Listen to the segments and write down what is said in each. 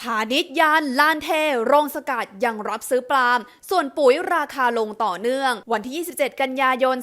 พาณิชยานลานเทโรงสกัดยังรับซื้อปล์มส่วนปุ๋ยราคาลงต่อเนื่อง วันที่ 27 กันยายน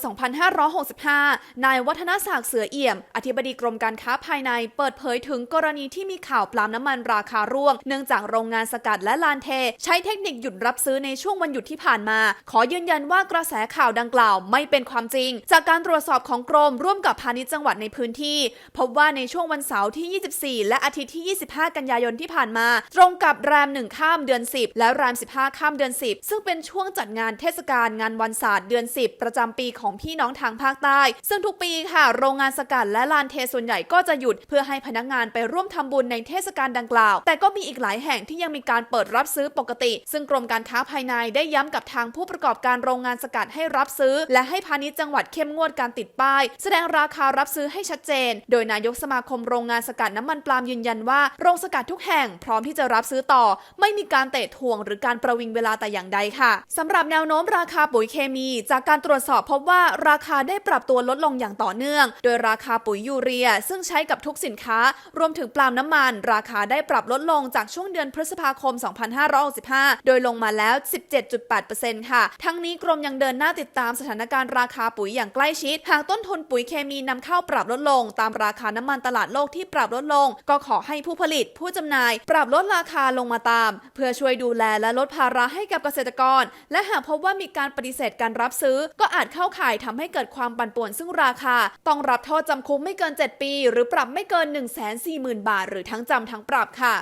2565 นายวัฒนศักดิ์เสือเอี่ยม อธิบดีกรมการค้าภายในเปิดเผยถึงกรณีที่มีข่าวปล์มน้ำมันราคาร่วง เนื่องจากโรงงานสกัดและลานเท ใช้เทคนิคหยุดรับซื้อในช่วงวันหยุดที่ผ่านมา ขอยืนยันว่ากระแสข่าวดังกล่าวไม่เป็นความจริง จากการตรวจสอบของกรมร่วมกับพาณิชย์จังหวัดในพื้นที่ พบว่าในช่วงวันเสาร์ที่ 24 และอาทิตย์ที่ 25 กันยายนที่ผ่านมาตรงกับแรม 1 ข้ามเดือน 10 และแรม 15 ข้ามเดือน 10 ซึ่งเป็นช่วงจัดงานเทศกาลงานวันศาสตร์เดือน 10 ประจำปีของพี่น้องทางภาคใต้ ซึ่งทุกปีค่ะ โรงงานสกัดและลานเทส่วนใหญ่ก็จะหยุดเพื่อให้พนักงานไปร่วมทำบุญในเทศกาลดังกล่าว แต่ก็มีอีกหลายแห่งที่ยังมีการเปิดรับซื้อปกติ ซึ่งกรมการค้าภายในได้ย้ำกับทางผู้ประกอบการโรงงานสกัดให้รับซื้อ และให้พาณิชย์จังหวัดเข้มงวดการติดป้าย แสดงราคารับซื้อให้ชัดเจน โดยนายกสมาคมโรงงานสกัดน้ำมันปาล์มยืนยันว่าโรงสกัดทุกแห่งพร้อมที่จะรับซื้อต่อ ไม่มีการเตะทวงหรือการประวิงเวลาแต่อย่างใดค่ะสำหรับแนวโน้มราคาปุ๋ยเคมี จากการตรวจสอบพบว่าราคาได้ปรับตัวลดลงอย่างต่อเนื่อง โดยราคาปุ๋ยยูเรีย ซึ่งใช้กับทุกสินค้า รวมถึงปาล์มน้ำมัน ราคาได้ปรับลดลงจากช่วงเดือนพฤษภาคม 2565 โดยลงมาแล้ว 17.8%ค่ะ ทั้งนี้กรมยังเดินหน้าติดตามสถานการณ์ราคาปุ๋ยอย่างใกล้ชิด หากต้นทุนปุ๋ยเคมีนำเข้าปรับลดลง ตามราคาน้ำมันตลาดโลกที่ปรับลดลง ก็ขอให้ผู้ผลิตผู้จำหน่าย ปรับลดราคาลงมาตาม เพื่อช่วยดูแลและลดภาระให้กับเกษตรกร และหากพบว่ามีการปฏิเสธการรับซื้อ ก็อาจเข้าข่ายทำให้เกิดความปั่นป่วนซึ่งราคา ต้องรับโทษจำคุกไม่เกิน 7 ปี หรือปรับไม่เกิน 1 4 0 0 0 0 บาท หรือทั้งจำทั้งปรับค่ะ